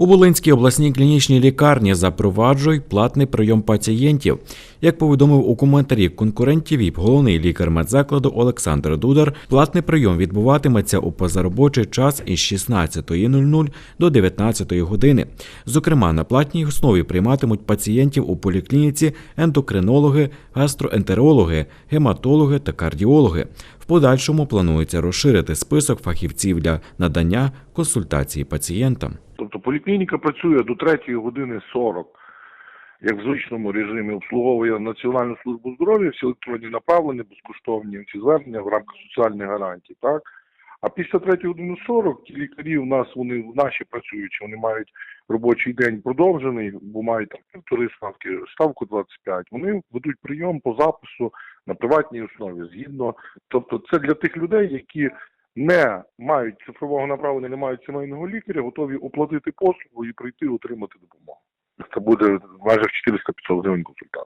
У Волинській обласній клінічній лікарні запроваджують платний прийом пацієнтів. Як повідомив у коментарі конкурентів ВІП головний лікар медзакладу Олександр Дудар, платний прийом відбуватиметься у позаробочий час із 16.00 до 19 години. Зокрема, на платній основі прийматимуть пацієнтів у поліклініці ендокринологи, гастроентерологи, гематологи та кардіологи. В подальшому планується розширити список фахівців для надання консультації пацієнтам. Тобто поліклініка працює до 3 години 40, як в звичному режимі обслуговує Національну службу здоров'я, всі електронні направлення, безкоштовні всі звернення в рамках соціальних гарантій. Так? А після 3 години 40 ті лікарі у нас вони наші працюючі, вони мають робочий день продовжений, бо мають там півтори ставки, ставку 25. Вони ведуть прийом по запису на приватній основі. Згідно, тобто, це для тих людей, які не мають цифрового направлення, не мають сімейного лікаря, готові оплатити послугу і прийти отримати допомогу. Це буде в межах 400-500 гривень консультація.